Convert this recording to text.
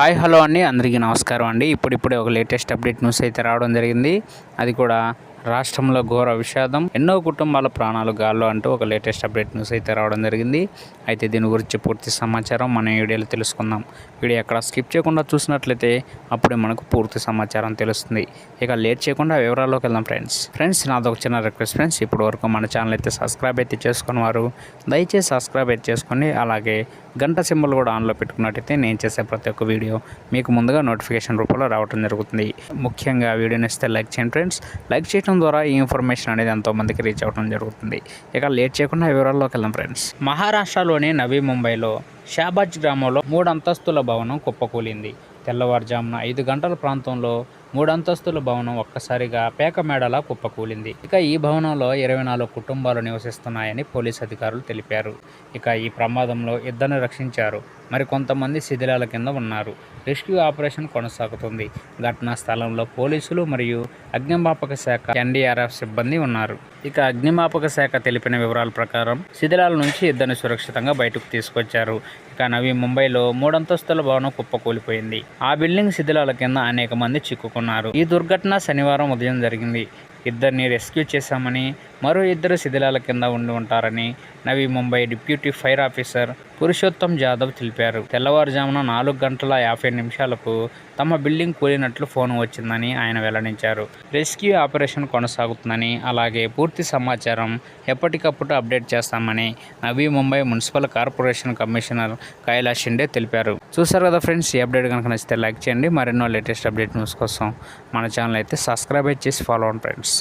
Hi hello అండి. అందరికీ నమస్కారం అండి. ఇప్పుడిప్పుడే ఒక లేటెస్ట్ అప్డేట్ న్యూస్ అయితే రావడం జరిగింది. అది కూడా రాష్ట్రంలో ఘోర విషాదం ఎన్నో కుటుంబాల ప్రాణాలు గాల్లో అంటూ ఒక లేటెస్ట్ అప్డేట్ న్యూస్ అయితే రావడం జరిగింది. అయితే దీని గురించి పూర్తి సమాచారం మన వీడియోలో తెలుసుకుందాం. వీడియో ఎక్కడ స్కిప్ చేయకుండా చూసినట్లయితే అప్పుడే మనకు పూర్తి సమాచారం తెలుస్తుంది. ఇక లేట్ చేయకుండా వివరాల్లోకి వెళ్దాం ఫ్రెండ్స్. ఫ్రెండ్స్ నాదొక చిన్న రిక్వెస్ట్ ఫ్రెండ్స్. ఇప్పటి వరకు మన ఛానల్ అయితే సబ్స్క్రైబ్ అయితే చేసుకుని వారు దయచేసి సబ్స్క్రైబ్ అయితే చేసుకోండి అలాగే గంట సింబల్ కూడా ఆన్లో పెట్టుకున్నట్టయితే నేను చేసే ప్రతి ఒక్క వీడియో మీకు ముందుగా నోటిఫికేషన్ రూపంలో రావడం జరుగుతుంది. ముఖ్యంగా వీడియోని ఇస్తే లైక్ చేయండి ఫ్రెండ్స్. లైక్ చేయడం ద్వారా ఈ ఇన్ఫర్మేషన్ అనేది ఎంతోమందికి రీచ్ అవ్వడం జరుగుతుంది. ఇక లేట్ చేయకుండా వివరాల్లోకి వెళ్దాం ఫ్రెండ్స్. మహారాష్ట్రలోని నవీ ముంబైలో షాబాజ్ గ్రామంలో మూడు అంతస్తుల భవనం కుప్పకూలింది. తెల్లవారుజామున ఐదు గంటల ప్రాంతంలో మూడు అంతస్తుల భవనం ఒక్కసారిగా పేక మేడలా కుప్పకూలింది. ఇక ఈ భవనంలో ఇరవై నాలుగు కుటుంబాలు నివసిస్తున్నాయని పోలీసు అధికారులు తెలిపారు. ఇక ఈ ప్రమాదంలో ఇద్దరిని రక్షించారు. మరి కొంతమంది శిథిలాల కింద ఉన్నారు. రెస్క్యూ ఆపరేషన్ కొనసాగుతుంది. ఘటనా స్థలంలో పోలీసులు మరియు అగ్నిమాపక శాఖ ఎన్డీఆర్ఎఫ్ సిబ్బంది ఉన్నారు. ఇక అగ్నిమాపక శాఖ తెలిపిన వివరాల ప్రకారం శిథిలాల నుంచి ఇద్దరిని సురక్షితంగా బయటకు తీసుకొచ్చారు. ఇక నవీ ముంబైలో మూడంతస్తుల భవనం కుప్పకూలిపోయింది. ఆ బిల్డింగ్ శిథిలాల కింద అనేక మంది చిక్కుకున్నారు ఈ దుర్ఘటన శనివారం ఉదయం జరిగింది. ఇద్దరిని రెస్క్యూ చేశామని మరో ఇద్దరు శిథిలాల కింద ఉండి ఉంటారని Navi Mumbai deputy fire officer Purushottam Jadhav తెలిపారు. తెల్లవారుజామున నాలుగు గంటల యాభై నిమిషాలకు తమ బిల్డింగ్ కూలినట్లు ఫోన్ వచ్చిందని ఆయన వెల్లడించారు. రెస్క్యూ ఆపరేషన్ కొనసాగుతుందని అలాగే పూర్తి సమాచారం ఎప్పటికప్పుడు అప్డేట్ చేస్తామని Navi Mumbai municipal corporation commissioner Kailash Shinde తెలిపారు. చూసారు కదా ఫ్రెండ్స్ ఈ అప్డేట్ కనుక నచ్చితే లైక్ చేయండి. మరెన్నో లేటెస్ట్ అప్డేట్ న్యూస్ కోసం మన ఛానల్ అయితే సబ్స్క్రైబ్ చేసి ఫాలో అవ్వండి ఫ్రెండ్స్.